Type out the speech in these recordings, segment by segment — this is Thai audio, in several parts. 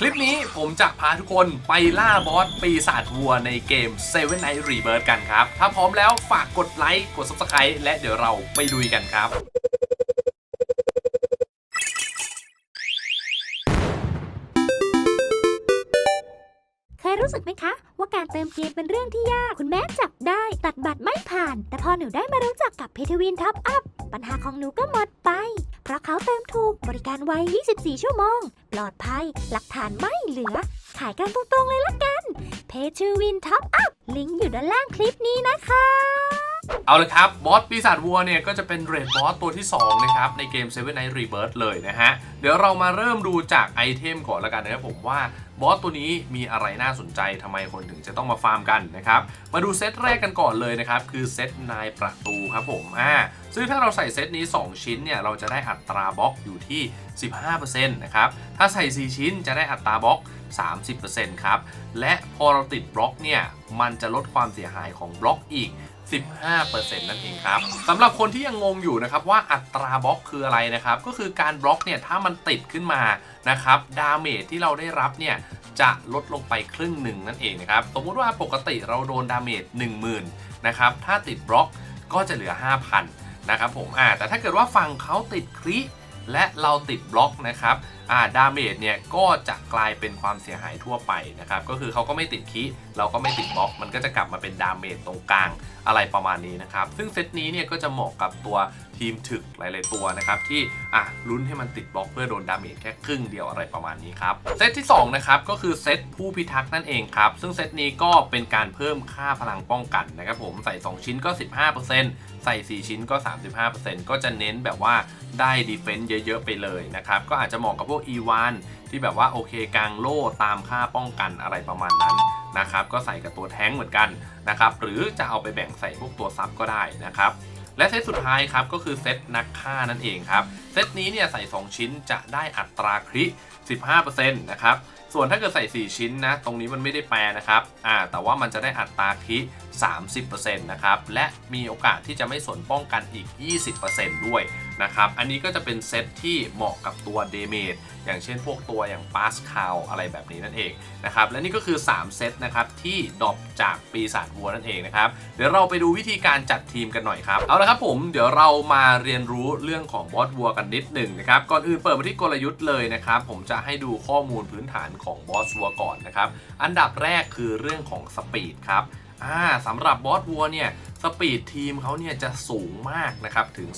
คลิปนี้ผมจะพาทุกคนไปล่าบอสปีศาจวัวในเกม Seven Night Rebirth กันครับ ถ้าพร้อมแล้วฝากกดไลค์ กด Subscribe และเดี๋ยวเราไปดูกันครับ รู้สึกไหมคะ ว่าการเติมเกมเป็นเรื่องที่ยาก คุณแม่จับได้ตัดบัตรไม่ผ่าน แต่พอหนูได้มารู้จักกับเพทวินท็อปอัพปัญหาของหนูก็หมดไป เพราะเขาเติมถูกบริการไว 24 ชั่วโมง ปลอดภัย หลักฐานไม่เหลือ ขายกันตรงๆเลยละกันเพทวินท็อปอัพลิงก์อยู่ด้านล่างคลิปนี้นะคะเอาเลยครับ บอสปีศาจวัวเนี่ย ก็จะเป็นเรดบอสตัวที่ 2 นะครับ ในเกม Seven Night Rebirth เลยนะฮะ เดี๋ยวเรามาเริ่มดูจากไอเทมก่อนล้วกันนะครับผมว่า บอสตัวนี้มีอะไรน่าสนใจทำไมคนถึงจะต้องมาฟาร์มกันนะครับ มาดูเซตแรกกันก่อนเลยนะครับ คือเซตนายประตูครับผมอ่าซึ่งถ้าเราใส่เซตนี้ 2 ชิ้นเนี่ย เราจะได้อัตราบล็อกอยู่ที่ 15%นะครับ ถ้าใส่ 4 ชิ้นจะได้อัตราบล็อก 30%ครับ และพอเราติดบล็อกเนี่ย มันจะลดความเสียหายของบล็อกอีก 15%นั่นเองครับสำหรับคนที่ยังงงอยู่นะครับว่าอัตราบล็อกคืออะไรนะครับก็คือการบล็อกเนี่ยถ้ามันติดขึ้นมานะครับดาเมจที่เราได้รับเนี่ยจะลดลงไปครึ่งหนึ่งนั่นเองนะครับสมมุติว่าปกติเราโดนดาเมจ10,000นะครับถ้าติดบล็อกก็จะเหลือ 5,000นะครับผมอ่าแต่ถ้าเกิดว่าฝั่งเขาติดคริและเราติดบล็อกนะครับอ่าดาเมจเนี่ยก็จะกลายเป็นความเสียหายทั่วไปนะครับก็คือเขาก็ไม่ติดคิ เราก็ไม่ติดบล็อก มันก็จะกลับมาเป็นดาเมจตรงกลางอะไรประมาณนี้นะครับ ซึ่งเซตนี้เนี่ยก็จะเหมาะกับตัวทีมถึกหลาย ๆ ตัวนะครับ ที่อะลุ้นให้มันติดบล็อกเพื่อโดนดาเมจแค่ครึ่งเดียวอะไรประมาณนี้ครับ เซตที่ 2 นะครับ ก็คือเซตผู้พิทักษ์นั่นเองครับ ซึ่งเซตนี้ก็เป็นการเพิ่มค่าพลังป้องกันนะครับผมใส่ 2 ชิ้นก็ 15%ใส่ 4 ชิ้นก็ 35%ก็จะเน้นแบบว่าได้ดีเฟนซ์เยอะ ๆ ไปเลยนะครับ ก็อาจจะเหมาะกับพวก E1 ที่แบบว่าโอเคกลางโล่ตามค่าป้องกันอะไรประมาณนั้น นะครับก็ใส่กับตัวแท้งเหมือนกันนะครับหรือจะเอาไปแบ่งใส่พวกตัวซับก็ได้นะครับและเซตสุดท้ายครับก็คือเซตนักฆ่านั่นเองครับเซตนี้เนี่ยใส่ 2 ชิ้นจะได้อัตราคริ15%นะครับส่วนถ้าเกิดใส่ 4 ชิ้นนะตรงนี้มันไม่ได้แปลนะครับอ่าแต่ว่ามันจะได้อัตราคริ 30%นะครับและมีโอกาสที่จะไม่สนป้องกันอีก 20%ด้วยนะครับอันนี้ก็จะเป็นเซตที่เหมาะกับตัวเดเมจอย่างเช่นพวกตัวอย่างปาสคาลอะไรแบบนี้นั่นเองนะครับและนี่ก็คือ 3 เซตนะครับที่ดรอปจากปีศาจวัวนั่นเองนะครับเดี๋ยวเราไปดูวิธีการจัดทีมกันหน่อยครับเอาละครับผมเดี๋ยวเรามาเรียนรู้เรื่องของบอสวัวกันนิดหนึ่งนะครับก่อนอื่นเปิดมาที่กลยุทธ์เลยนะครับผมจะให้ดูข้อมูลพื้นฐานของบอสวัวก่อนนะครับอันดับแรกคือเรื่องของสปีดครับ อ่าสำหรับบอสวัวเนี่ยสปีดทีมเขาเนี่ยจะสูงมากนะครับถึง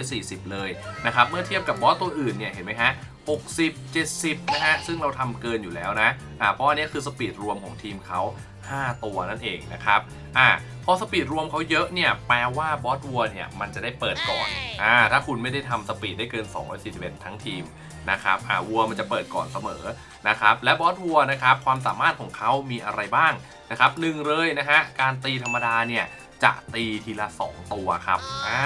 240 เลยนะครับเมื่อเทียบกับบอสตัวอื่นเนี่ยเห็นไหมฮะ60 70 นะฮะ ซึ่งเราทำเกินอยู่แล้วนะ อ่า เพราะอันนี้คือสปีดรวมของทีมเขา 5 ตัวนั่นเองนะครับ อ่า พอสปีดรวมเขาเยอะเนี่ย แปลว่าบอสวัวเนี่ย มันจะได้เปิดก่อน อ่า ถ้าคุณไม่ได้ทำสปีดได้เกิน 241 ทั้งทีม นะครับอ่าวัวมันจะเปิดก่อนเสมอนะครับและบอสวัวนะครับความสามารถของเขามีอะไรบ้างนะครับหนึ่งเลยนะฮะการตีธรรมดาเนี่ยจะตีทีละ 2 ตัวครับอ่า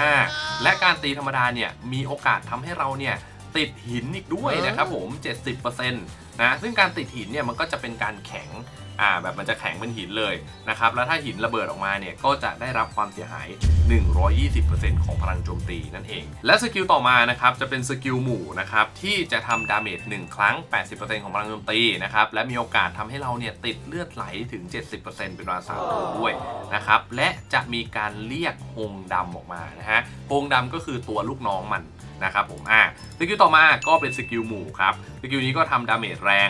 และการตีธรรมดาเนี่ยมีโอกาสทำให้เราเนี่ยติดหินอีกด้วยนะครับผม 70%นะซึ่งการติดหินเนี่ยมันก็จะเป็นการแข็ง อ่าแบบมันจะแข็งเป็นหินเลยนะครับแล้วถ้าหินระเบิดออกมาเนี่ยก็จะได้รับความเสียหาย 120%ของพลังโจมตีนั่นเอง และสกิลต่อมานะครับจะเป็นสกิลหมู่นะครับที่จะทำดาเมจ1ครั้ง 80%ของพลังโจมตีนะครับและมีโอกาสทำให้เราเนี่ยติดเลือดไหลถึง 70%เป็นเวลา3ตัวด้วยนะครับและจะมีการเรียกฮงดำออกมานะฮะฮงดำก็คือตัวลูกน้องมัน นะครับผมอ่าสกิลต่อมาก็เป็นสกิลหมู่ครับสกิลนี้ก็ทำดาเมจแรง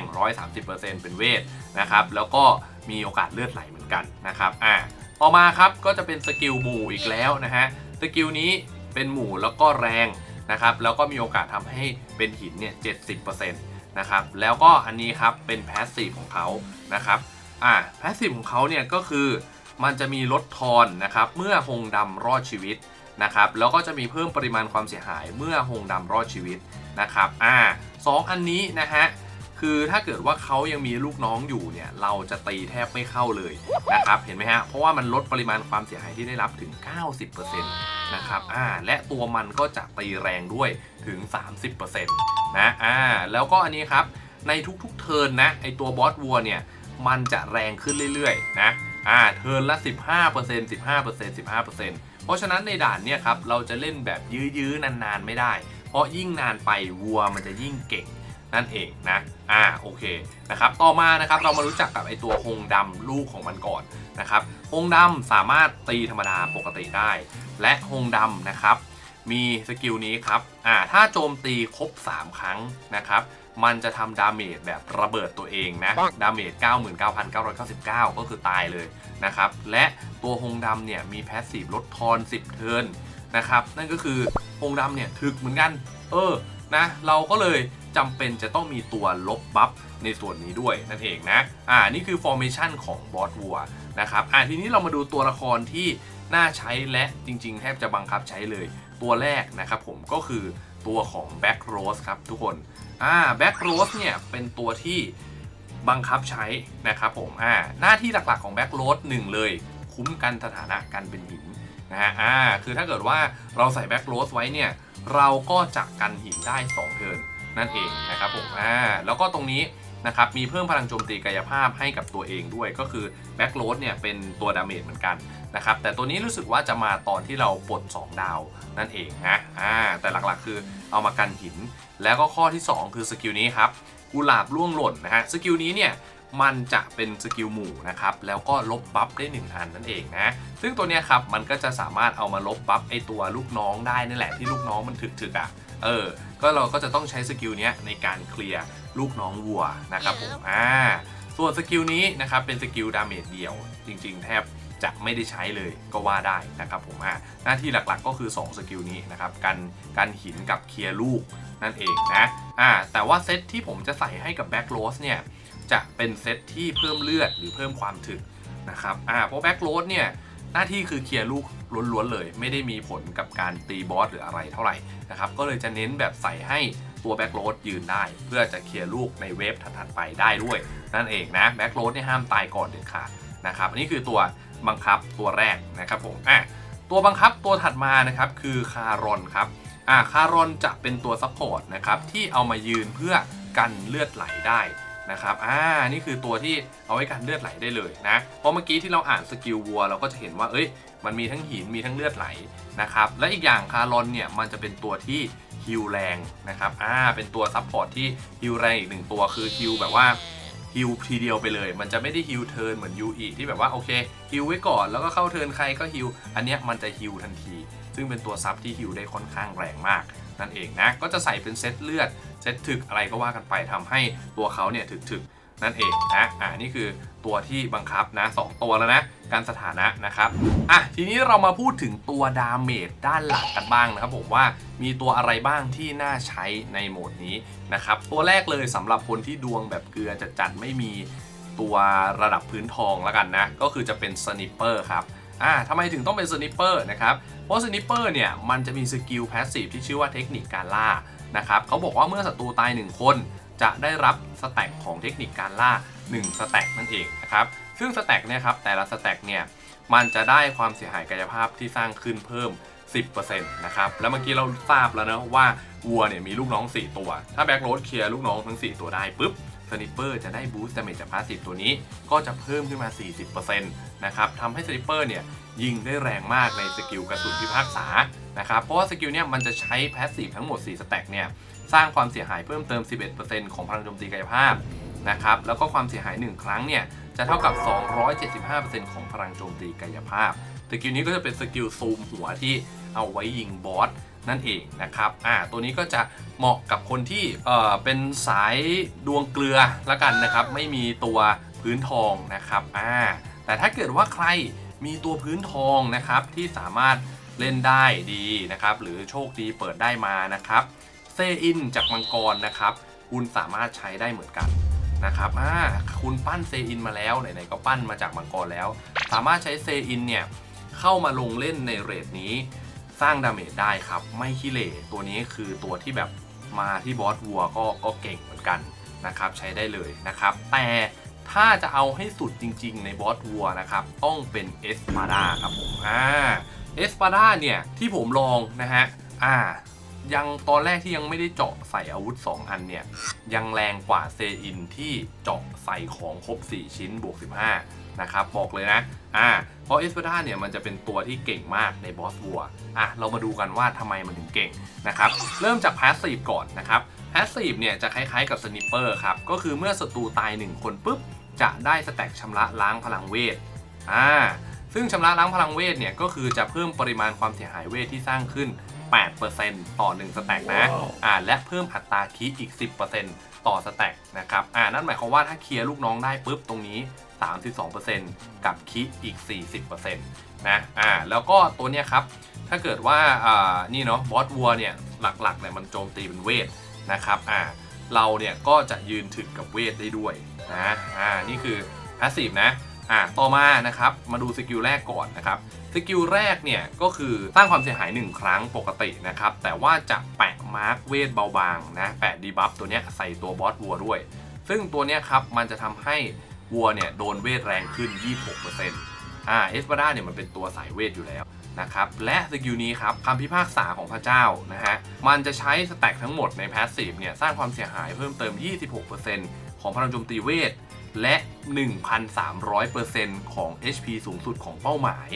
130%เป็นเวทนะครับแล้วก็มีโอกาสเลือดไหลเหมือนกันนะครับอ่าต่อมาครับก็จะเป็นสกิลหมู่อีกแล้วนะฮะสกิลนี้เป็นหมู่แล้วก็แรงนะครับแล้วก็มีโอกาสทำให้เป็นหินเนี่ย70%นะครับแล้วก็อันนี้ครับเป็นแพสซีฟของเขานะครับอ่าแพสซีฟของเขาเนี่ยก็คือมันจะมีลดทอนนะครับเมื่อหงดำรอดชีวิต นะครับแล้วก็จะมีเพิ่มปริมาณความเสียหายเมื่อหงดำรอดชีวิตนะครับอ่าสองอันนี้นะฮะคือถ้าเกิดว่าเขายังมีลูกน้องอยู่เนี่ยเราจะตีแทบไม่เข้าเลยนะครับเห็นไหมฮะเพราะว่ามันลดปริมาณความเสียหายที่ได้รับถึง 90%นะครับอ่าและตัวมันก็จะตีแรงด้วยถึง 30%นะอ่าแล้วก็อันนี้ครับในทุกๆเทิร์นนะไอตัวบอสวัวเนี่ยมันจะแรงขึ้นเรื่อยๆนะอ่าเทิร์นละ 15% 15% 15% เพราะฉะนั้นในด่านเนี่ยครับเราจะเล่นแบบยื้อๆนานๆไม่ได้ เพราะยิ่งนานไปวัวมันจะยิ่งเก่งนั่นเองนะ อ่า โอเค นะครับ ต่อมานะครับ เรามารู้จักกับไอตัวฮงดำลูกของมันก่อนนะครับฮงดำสามารถตีธรรมดาปกติได้ และฮงดำนะครับ มีสกิลนี้ครับ อ่า ถ้าโจมตีครบ 3 ครั้งนะครับ มันจะทำดาเมจแบบระเบิดตัวเองนะดาเมจ 99,999 ก็คือตายเลยนะครับ และตัวฮงดำเนี่ยมีแพสซีฟลดทอน 10 เทิร์นนะครับ นั่นก็คือฮงดำเนี่ยถึกเหมือนกัน เออนะเราก็เลยจำเป็นจะต้องมีตัวลบบัฟในส่วนนี้ด้วยนั่นเองนะ อ่า นี่คือฟอร์เมชันของบอสวัวนะครับ อ่าทีนี้เรามาดูตัวละครที่น่าใช้และจริงๆ แทบจะบังคับใช้เลย ตัวแรกนะครับผมก็คือ ตัวของแบ็กโรสครับทุกคนอ่าแบ็กโรสเนี่ยเป็นตัวที่บังคับใช้นะครับผมอ่าหน้าที่หลักๆของแบ็กโรสหนึ่งเลย คุ้มกันสถานะการเป็นหินนะฮะอ่าคือถ้าเกิดว่าเราใส่แบ็กโรสไว้เนี่ยเราก็จะกันหินได้2เทิร์นนั่นเองนะครับผมอ่าแล้วก็ตรงนี้นะครับมีเพิ่มพลังโจมตีกายภาพให้กับตัวเองด้วยก็คือแบ็กโรสเนี่ยเป็นตัวดาเมจเหมือนกัน นะครับแต่ตัวนี้รู้สึกว่าจะมาตอนที่เราปลด 2 ดาวนั่นเองนะอ่าแต่หลักๆคือเอามากันหิน แล้วก็ข้อที่ 2 คือสกิลนี้ครับกุหลาบล่วงหล่นนะฮะสกิลนี้เนี่ยมันจะเป็นสกิลหมู่นะครับแล้วก็ลบบัฟได้ 1 อันนั่นเองนะซึ่งตัวนี้ครับมันก็จะสามารถเอามาลบบัฟไอตัวลูกน้องได้นั่นแหละที่ลูกน้องมันถึกๆอะเออ ก็เราก็จะต้องใช้สกิลนี้ในการเคลียร์ลูกน้องวัวนะครับผมอ่าส่วนสกิลนี้นะครับเป็นสกิลดาเมจเดียว จริง ๆ แทบ จะไม่ได้ใช้เลยก็ว่าได้นะครับผมอ่าหน้าที่หลักๆก็คือ 2 สกิลนี้นะครับกันกันหินกับเคลียร์ลูกนั่นเองนะอ่าแต่ว่าเซตที่ผมจะใส่ให้กับแบ็กโรสเนี่ยจะเป็นเซตที่เพิ่มเลือดหรือเพิ่มความถึกนะครับอ่าเพราะแบ็กโรสเนี่ยหน้าที่คือเคลียร์ลูกล้วนๆเลย ไม่ได้มีผลกับการตีบอสหรืออะไรเท่าไหร่นะครับก็เลยจะเน้นแบบใส่ให้ตัวแบ็กโรสยืนได้ เพื่อจะเคลียร์ลูกในเวฟถัดๆไปได้ด้วย นั่นเองนะแบ็กโรสเนี่ยห้ามตายก่อนเด็ดขาดนะครับอันนี้คือตัว บังคับตัวแรกนะครับผมอะตัวบังคับตัวถัดมานะครับคือคารอนครับอ่าคารอนจะเป็นตัวซัพพอร์ตนะครับที่เอามายืนเพื่อกันเลือดไหลได้นะครับ อ่า นี่คือตัวที่เอาไว้กันเลือดไหลได้เลยนะ เพราะเมื่อกี้ที่เราอ่านสกิลวัวเราก็จะเห็นว่า เอ้ย มันมีทั้งหิน มีทั้งเลือดไหลนะครับ และอีกอย่างคารอนเนี่ย มันจะเป็นตัวที่ฮิลแรงนะครับ อ่า เป็นตัวซับพอร์ตที่ฮิลแรงอีกหนึ่งตัวคือฮิลแบบว่า ฮิลทีเดียวไปเลย มันจะไม่ได้ฮิลเทิร์นเหมือนยูอีที่แบบว่าโอเคฮิลไว้ก่อนแล้วก็เข้าเทิร์นใครก็ฮิลอันเนี้ยมันจะฮิลทันที ซึ่งเป็นตัวซับที่ฮิลได้ค่อนข้างแรงมาก นั่นเองนะ ก็จะใส่เป็นเซตเลือดเซตถึกอะไรก็ว่ากันไปทำให้ตัวเขาเนี่ยถึกถึกๆนั่นเองนะ อ่า นี่คือตัวที่บังคับนะสองตัวแล้วนะ การสถานะนะครับอะทีนี้เรามาพูดถึงตัวดาเมจด้านหลังกันบ้างนะครับผมว่ามีตัวอะไรบ้างที่น่าใช้ในโหมดนี้นะครับตัวแรกเลยสำหรับคนที่ดวงแบบเกลือจัดๆไม่มีตัวระดับพื้นทองแล้วกันนะ ก็คือจะเป็นสนิปเปอร์ครับอ่าทำไมถึงต้องเป็นสนิปเปอร์นะครับ เพราะสนิปเปอร์เนี่ย มันจะมีสกิลพาสซีฟที่ชื่อว่าเทคนิคการล่านะครับเขาบอกว่าเมื่อศัตรูตาย 1 คน จะได้รับสแต็กของเทคนิคการล่า 1 สแต็กนั่นเองนะครับ ซึ่งสแต็กเนี่ยครับแต่ละสแต็กเนี่ยมันจะได้ความเสียหายกายภาพที่สร้างขึ้นเพิ่ม 10%นะครับ แล้วเมื่อกี้เราทราบแล้วนะว่าวัวเนี่ยมีลูกน้อง 4 ตัว ถ้าแบ็กโรดเคลียร์ลูกน้องทั้ง 4 ตัวได้ปุ๊บสนิปเปอร์จะได้บูสต์ดาเมจจากพาสซีฟตัวนี้ก็จะเพิ่มขึ้นมา 40%นะครับทำให้สนิปเปอร์เนี่ยยิงได้แรงมากในสกิลกระสุนพิพากษานะครับเพราะว่าสกิลเนี่ยมันจะใช้แพสซีฟทั้งหมด 4 สแต็กเนี่ยสร้างความเสียหายเพิ่มเติม 11%ของพลังโจมตีกายภาพนะครับแล้วก็ความเสียหาย 1 ครั้งเนี่ย จะเท่ากับ 275%ของพลังโจมตีกายภาพสกิลนี้ก็จะเป็นสกิลซูมหัวที่เอาไว้ยิงบอสนั่นเองนะครับ อ่า ตัวนี้ก็จะเหมาะกับคนที่ เอ่อ เป็นสายดวงเกลือละกันนะครับ ไม่มีตัวพื้นทองนะครับ อ่า แต่ถ้าเกิดว่าใครมีตัวพื้นทองนะครับที่สามารถเล่นได้ดีนะครับ หรือโชคดีเปิดได้มานะครับ เซอินจากมังกรนะครับ คุณสามารถใช้ได้เหมือนกัน นะครับอ่าคุณปั้นเซอินมาแล้วไหนๆก็ปั้นมาจากมังกรแล้ว สามารถใช้เซอินเนี่ยเข้ามาลงเล่นในเรทนี้สร้างดาเมจได้ครับ ไม่ขี้เหร่ตัวนี้คือตัวที่แบบมาที่บอสวัวก็ก็เก่งเหมือนกันนะครับใช้ได้เลยนะครับ แต่ถ้าจะเอาให้สุดจริงๆ ในบอสวัวนะครับต้องเป็นเอสปาดาครับผมอ่าเอสปาดาเนี่ยที่ผมลองนะฮะอ่า ยังตอนแรกที่ยังไม่ได้เจาะใส่อาวุธ 2 อันเนี่ย ยังแรงกว่าเซอินที่เจาะใส่ของครบ 4 ชิ้นบวก 15 นะครับ บอกเลยนะ อ่า เพราะเอสเปด้าเนี่ยมันจะเป็นตัวที่เก่งมากในบอสวัวอะ เรามาดูกันว่าทำไมมันถึงเก่งนะครับ เริ่มจากพาสซีฟก่อนนะครับพแพสซีฟเนี่ยจะคล้ายๆกับสนิปเปอร์ครับ ก็คือเมื่อศัตรูตาย 1 คนปุ๊บ จะได้สแต็กชำระล้างพลังเวทอ่าซึ่งชำระล้างพลังเวทเนี่ยก็คือจะเพิ่มปริมาณความเสียหายเวทที่สร้างขึ้น 8%ต่อ 1 สแต็กนะอ่าและเพิ่มอัตราคีอีก 10%ต่อสแต็กนะครับอ่านั่นหมายความว่าถ้าเคลียร์ลูกน้องได้ปุ๊บตรงนี้ 32%กับคีอีก 40%นะอ่าแล้วก็ตัวเนี้ยครับ ถ้าเกิดว่าอ่านี่เนาะบอสวัวเนี่ยหลักๆเนี่ยมันโจมตีเป็นเวทนะครับอ่าเราเนี่ยก็จะยืนถึกกับเวทได้ด้วยนะอ่านี่คือพาสซีฟนะ อ่าต่อมานะครับมาดูสกิลแรกก่อนนะครับสกิลแรกเนี่ยก็คือสร้างความเสียหาย 1 ครั้งปกตินะครับแต่ว่าจะแปะมาร์กเวทเบาบางนะแปะดีบัฟตัวเนี้ยใส่ตัวบอสวัวด้วย ซึ่งตัวเนี้ยครับมันจะทำให้วัวเนี่ยโดนเวทแรงขึ้น 26%อ่าเอสปาด้าเนี่ยมันเป็นตัวสายเวทอยู่แล้วนะครับและสกิลนี้ครับคำพิพากษาของพระเจ้านะฮะมันจะใช้สแต็กทั้งหมดในแพสซีฟเนี่ยสร้างความเสียหายเพิ่มเติม 26%ของพลังโจมตีเวท และ 1,300%ของ HP สูงสุดของเป้าหมาย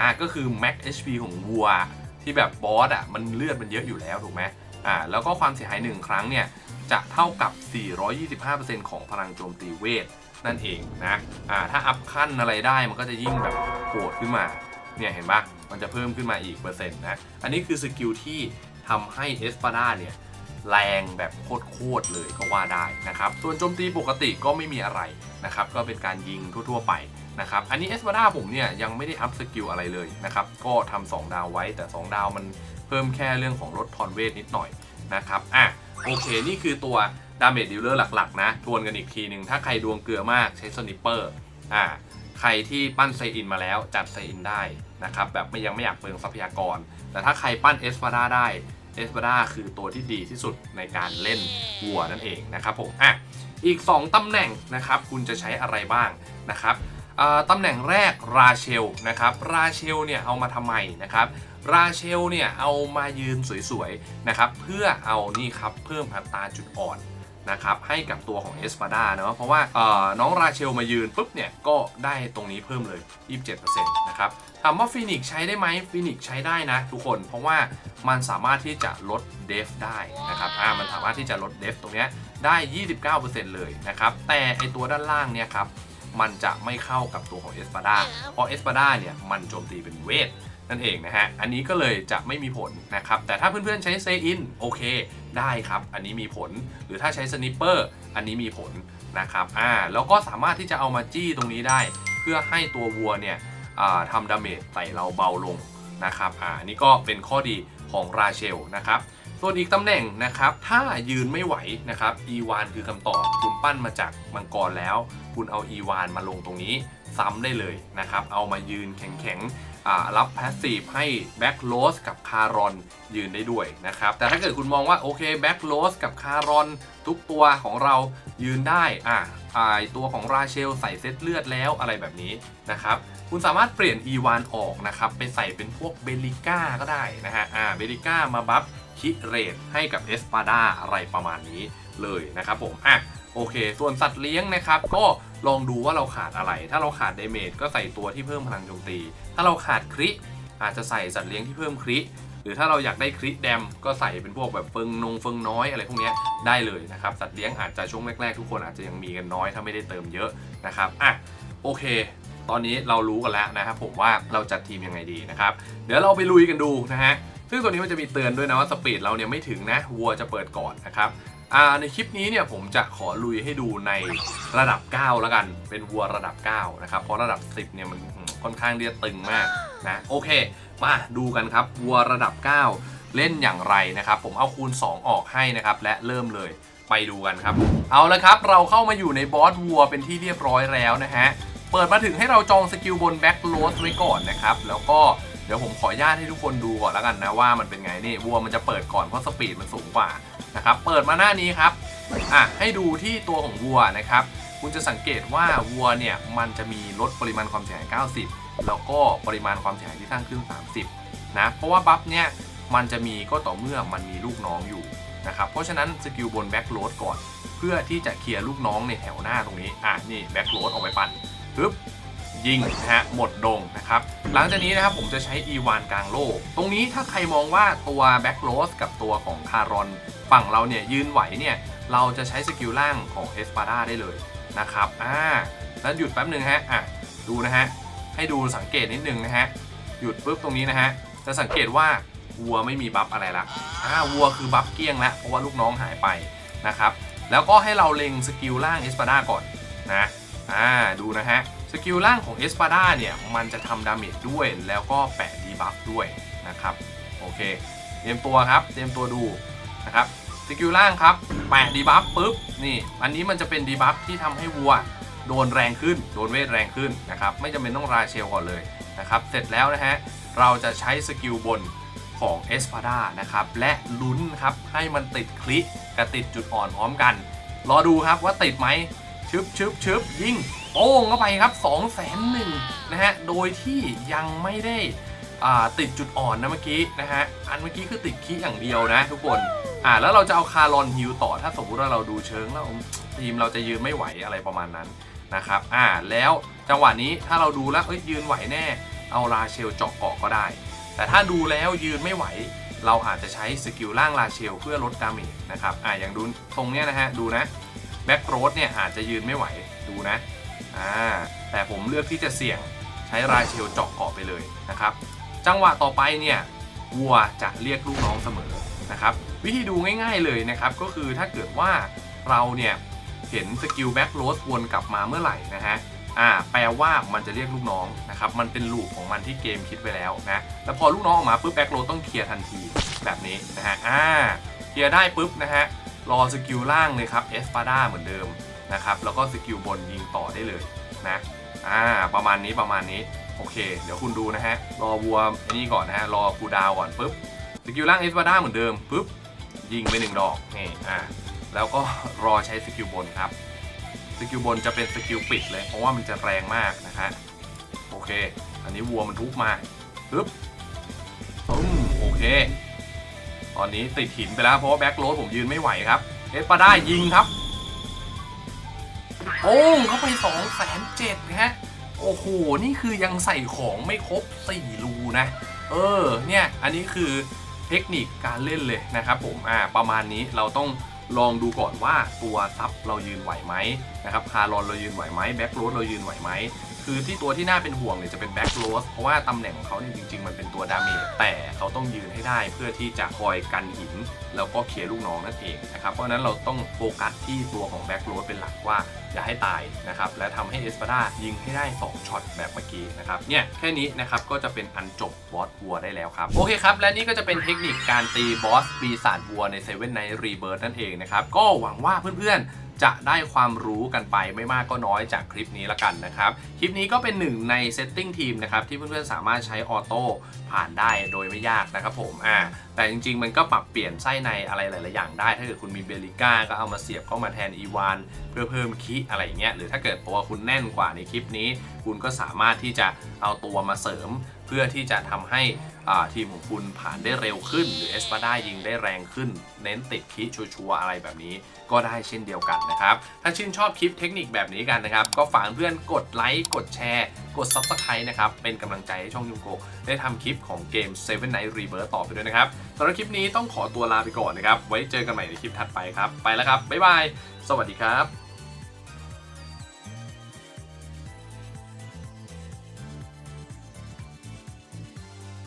อ่าก็คือ Max HP ของวัว ที่แบบบอสอะมันเลือดมันเยอะอยู่แล้วถูกไหมอ่าแล้วก็ความเสียหาย 1 ครั้งเนี่ย จะเท่ากับ 425%ของพลังโจมตีเวท นั่นเองนะอ่าถ้าอัพขั้นอะไรได้มันก็จะยิ่งแบบโหดขึ้นมา เนี่ยเห็นปะมันจะเพิ่มขึ้นมาอีกเปอร์เซ็นต์นะ อันนี้คือสกิลที่ทำให้เอสปาดาเนี่ย แรงแบบโคตรๆเลยก็ว่าได้นะครับ ส่วนโจมตีปกติก็ไม่มีอะไรนะครับ ก็เป็นการยิงทั่วๆไปนะครับ อันนี้เอสปาดาผมเนี่ยยังไม่ได้อัพสกิลอะไรเลยนะครับ ก็ทำ2ดาวไว้แต่ 2 ดาวมันเพิ่มแค่เรื่องของลดทอนเวทนิดหน่อยนะครับ อะโอเค นี่คือตัวดาเมจดิลเลอร์หลักๆ นะ ทวนกันอีกทีหนึ่งถ้าใครดวงเกลือมากใช้สนิปเปอร์อ่าใครที่ปั้นไซอินมาแล้วจัดไซอินได้นะครับแบบไม่ยังไม่อยากเปลืองทรัพยากร แต่ถ้าใครปั้นเอสปาดาได้เอสปาดาคือตัวที่ดีที่สุดในการเล่นวัวนั่นเองนะครับผมอะอีก 2 ตำแหน่งนะครับคุณจะใช้อะไรบ้างนะครับตำแหน่งแรกราเชลนะครับราเชลเนี่ยเอามาทำไมนะครับราเชลเนี่ยเอามายืนสวยๆนะครับเพื่อเอานี่ครับเพิ่มอัตราจุดอ่อนนะครับให้กับตัวของเอสปาดาเนาะเพราะว่าน้องราเชลมายืนปุ๊บเนี่ยก็ได้ตรงนี้เพิ่มเลย 27%นะครับ ถามว่าฟินิกใช้ได้ไหมฟินิกใช้ได้นะทุกคน เพราะว่ามันสามารถที่จะลดเดฟได้นะครับอ่ามันสามารถที่จะลดเดฟตรงเนี้ยได้ 29%เลยนะครับ แต่ไอตัวด้านล่างเนี่ยครับ มันจะไม่เข้ากับตัวของเอสปาดาเพราะเอสปาดาเนี่ยมันโจมตีเป็นเวทนั่นเองนะฮะ อันนี้ก็เลยจะไม่มีผลนะครับ แต่ถ้าเพื่อนๆใช้เซอินโอเค ได้ครับ อันนี้มีผล หรือถ้าใช้สนิปเปอร์ อันนี้มีผลนะครับ อ่า แล้วก็สามารถที่จะเอามาจี้ตรงนี้ได้ เพื่อให้ตัววัวเนี่ยอ่า ทำดาเมจใส่เราเบาลงนะครับอ่าอันนี้ก็เป็นข้อดีของราเชลนะครับส่วนอีกตำแหน่งนะครับ ถ้ายืนไม่ไหวนะครับ อีวานคือคำตอบคุณปั้นมาจากมังกรแล้ว คุณเอาอีวานมาลงตรงนี้ซ้ำได้เลยนะครับ เอามายืนแข็งๆ รับแพสซีฟให้แบ็กโ s สกับคารอนยืนได้ด้วยนะครับ แต่ถ้าเกิดคุณมองว่าโอเคแบ็กโ s สกับคารอนทุกตัวของเรายืนได้อ่าอ่าตัวของราเชลใส่เซตเลือดแล้วอะไรแบบนี้นะครับคุณสามารถเปลี่ยน E1 ออกนะครับไปใส่เป็นพวกเบลิก้าก็ได้นะฮะอ่าเบลิก้ามาบัฟคิเรทให้กับเอสปาดาอะไรประมาณนี้เลยนะครับผมอะโอเค ส่วนสัตว์เลี้ยงนะครับก็ ลองดูว่าเราขาดอะไร ถ้าเราขาดเดเมจก็ใส่ตัวที่เพิ่มพลังโจมตี ถ้าเราขาดคริอาจจะใส่สัตว์เลี้ยงที่เพิ่มคริหรือถ้าเราอยากได้คริแดมก็ใส่เป็นพวกแบบเฟิงนงเฟิงน้อยอะไรพวกนี้ได้เลยนะครับ สัตว์เลี้ยงอาจจะช่วงแรกๆทุกคนอาจจะยังมีกันน้อยถ้าไม่ได้เติมเยอะนะครับอะโอเค ตอนนี้เรารู้กันแล้วนะครับผมว่าเราจัดทีมยังไงดีนะครับเดี๋ยวเราไปลุยกันดูนะฮะซึ่งตัวนี้มันจะมีเตือนด้วยนะว่าสปีดเราเนี่ยไม่ถึงนะวัวจะเปิดก่อนนะครับ อ่าในคลิปนี้เนี่ยผมจะขอลุยให้ดูในระดับ 9 แล้วกัน เป็นวัวระดับ 9 นะครับ เพราะระดับ 10 เนี่ยมันค่อนข้างที่จะตึงมากนะ โอเค มาดูกันครับ วัวระดับ 9 เล่นอย่างไรนะครับ ผมเอาคูณ 2 ออกให้นะครับ และเริ่มเลยไปดูกันครับ เอาละครับ เราเข้ามาอยู่ในบอสวัวเป็นที่เรียบร้อยแล้วนะฮะ เปิดมาถึงให้เราจองสกิลบนแบ็กโ s สไว้ก่อนนะครับ แล้วก็ เดี๋ยวผมขออนุญาตให้ทุกคนดูก่อนแล้วกันนะว่ามันเป็นไงนี่วัวมันจะเปิดก่อนเพราะสปีดมันสูงกว่านะครับเปิดมาหน้านี้ครับอะให้ดูที่ตัวของวัวนะครับคุณจะสังเกตว่าวัวเนี่ยมันจะมีลดปริมาณความเสียหาย 90 แล้วก็ปริมาณความเสียหายที่สร้างขึ้น 30 นะ เพราะว่าบัฟเนี่ยมันจะมีก็ต่อเมื่อมันมีลูกน้องอยู่นะครับเพราะฉะนั้นสกิลบนแบ็กโ s สก่อน เพื่อที่จะเคลียร์ลูกน้องในแถวหน้าตรงนี้ อะนี่แบ็กโ s สออกไปปั่นปึ๊บ ยิงนะฮะหมดดงนะครับหลังจากนี้นะครับผมจะใช้อีวานกลางโลก ตรงนี้ถ้าใครมองว่าตัวแบ็กโรสกับตัวของคารอนฝั่งเราเนี่ยยืนไหวเนี่ยเราจะใช้สกิลล่างของเอสปาดาได้เลยนะครับอ่าแล้วหยุดแป๊บหนึ่งฮะอะดูนะฮะให้ดูสังเกตนิดนึงนะฮะหยุดปุ๊บตรงนี้นะฮะจะสังเกตว่าวัวไม่มีบัฟอะไรละอ่าวัวคือบัฟเกี้ยงแล้วเพราะว่าลูกน้องหายไปนะครับแล้วก็ให้เราเล็งสกิลล่างเอสปาดาก่อนนะอ่าดูนะฮะ สกิลล่างของเอสปาดาเนี่ย มันจะทำดาเมจด้วยแล้วก็แปะดีบัฟด้วยนะครับ โอเค เตรียมตัวครับ เตรียมตัวดูนะครับสกิลล่างครับ แปะดีบัฟปุ๊บ นี่ อันนี้มันจะเป็นดีบัฟที่ทำให้วัวโดนแรงขึ้น โดนเวทแรงขึ้นนะครับ ไม่จำเป็นต้องราเชลก่อนเลยนะครับ เสร็จแล้วนะฮะ เราจะใช้สกิลบนของเอสพาดานะครับ และลุ้นครับ ให้มันติดคลิกกับติดจุดอ่อนพร้อมกัน รอดูครับว่าติดไหมชึบชึบชึบยิง ป้งเข้าไปครับ2องแสนหนึ่งนะฮะ โดยที่ยังไม่ได้ติดจุดอ่อนนะเมื่อกี้นะฮะ อันเมื่อกี้คือติดคีอย่างเดียวนะทุกคน อ่าแล้วเราจะเอาคารอนฮิวต่อถ้าสมมติว่าเราดูเชิงแล้วทีมเราจะยืนไม่ไหวอะไรประมาณนั้นนะครับ อ่าแล้วจังหวะนี้ถ้าเราดูแล้วเอ้ยยืนไหวแน่ เอาราเชลเจาะเกาะก็ได้ แต่ถ้าดูแล้วยืนไม่ไหว เราอาจจะใช้สกิลล่างราเชลเพื่อลดดาเมจนะครับ อ่าอย่างดูตรงเนี้ยนะฮะดูนะแบ็กโรดเนี่ยอาจจะยืนไม่ไหวดูนะ อ่าแต่ผมเลือกที่จะเสี่ยงใช้ราเชลเจาะเกาะไปเลยนะครับ จังหวะต่อไปเนี่ยวัวจะเรียกลูกน้องเสมอนะครับ วิธีดูง่ายๆเลยนะครับ ก็คือถ้าเกิดว่าเราเนี่ยเห็นสกิลแบ็กโรสวนกลับมาเมื่อไหร่นะฮะอ่าแปลว่ามันจะเรียกลูกน้องนะครับ มันเป็นลูปของมันที่เกมคิดไว้แล้วนะ แล้วพอลูกน้องออกมาปุ๊บแบ็กโรสต้องเคลียร์ทันทีแบบนี้นะฮะอ่าเคลียร์ได้ปุ๊บนะฮะรอสกิลล่างเลยครับเอสปาดาเหมือนเดิม นะครับ แล้วก็สกิลบนยิงต่อได้เลยนะ อ่า ประมาณนี้ประมาณนี้ โอเค เดี๋ยวคุณดูนะฮะ รอวัวไอ้นี่ก่อนนะฮะ รอกูดาวก่อนปุ๊บ สกิลล่างเอสวาด้าเหมือนเดิมปุ๊บ ยิงไปหนึ่งดอก นี่ อ่า แล้วก็รอใช้สกิลบนครับ สกิลบนจะเป็นสกิลปิดเลย เพราะว่ามันจะแรงมากนะฮะ โอเค อันนี้วัวมันทุบมาปึ๊บปุ้มโอเค ตอนนี้ติดหินไปแล้วเพราะว่าแบ็คโรดผมยืนไม่ไหวครับ เอสปาด้ายิงครับ โอ้งเข้าไป2องแสนเจ็ดฮะ โอ้โห นี่คือยังใส่ของไม่ครบ 4 รูนะ เออ เนี่ย อันนี้คือเทคนิคการเล่นเลยนะครับผม อ่า ประมาณนี้เราต้องลองดูก่อนว่าตัวซับเรายืนไหวไหมนะครับคารอนเรายืนไหวไหมแบ็กโรดเรายืนไหวไหม คือที่ตัวที่น่าเป็นห่วงเนี่ยจะเป็นแบ็กโรสเพราะว่าตำแหน่งของเขาเนี่ยจริง ๆ มันเป็นตัวดาเมจแต่เขาต้องยืนให้ได้เพื่อที่จะคอยกันหิน แล้วก็เคลียร์ลูกน้องนั่นเองนะครับเพราะนั้นเราต้องโฟกัสที่ตัวของแบ็กโรสเป็นหลักว่าอย่าให้ตายนะครับและทำให้เอสปาดายิงให้ได้ 2ช็อตแบบเมื่อกี้นะครับเนี่ยแค่นี้นะครับก็จะเป็นอันจบบอสวัวได้แล้วครับโอเคครับและนี่ก็จะเป็นเทคนิคการตีบอสปีศาจวัวในเซเว่นไนรีเบิร์นั่นเองนะครับก็หวังว่าเพื่อนๆ จะได้ความรู้กันไปไม่มากก็น้อยจากคลิปนี้ละกันนะครับ คลิปนี้ก็เป็นหนึ่งในเซตติ้งทีมนะครับที่เพื่อนๆสามารถใช้ออโต้ผ่านได้โดยไม่ยากนะครับผมอ่าแต่จริง ๆ มันก็ปรับเปลี่ยนไส้ในอะไรหลาย ๆ อย่างได้ ถ้าเกิดคุณมีเบลิก้าก็เอามาเสียบเข้ามาแทนอีวานเพื่อเพิ่มคีอะไรอย่างเงี้ยหรือถ้าเกิดตัวคุณแน่นกว่าในคลิปนี้ คุณก็สามารถที่จะเอาตัวมาเสริม เพื่อที่จะทำให้อ่าทีมของคุณผ่านได้เร็วขึ้น หรือเอสปาด้ายิงได้แรงขึ้น เน้นติดคีชัวร์ๆอะไรแบบนี้ก็ได้เช่นเดียวกันนะครับ ถ้าชื่นชอบคลิปเทคนิคแบบนี้กันนะครับ ก็ฝากเพื่อนกดไลค์กดแชร์ กด Subscribe นะครับ เป็นกำลังใจให้ช่องยุงโกได้ทำคลิปของเกม Seven Night Rebirth ต่อไปด้วยนะครับสำหรับคลิปนี้ต้องขอตัวลาไปก่อนนะครับ ไว้เจอกันใหม่ในคลิปถัดไปครับ ไปแล้วครับ บ๊ายบาย สวัสดีครับ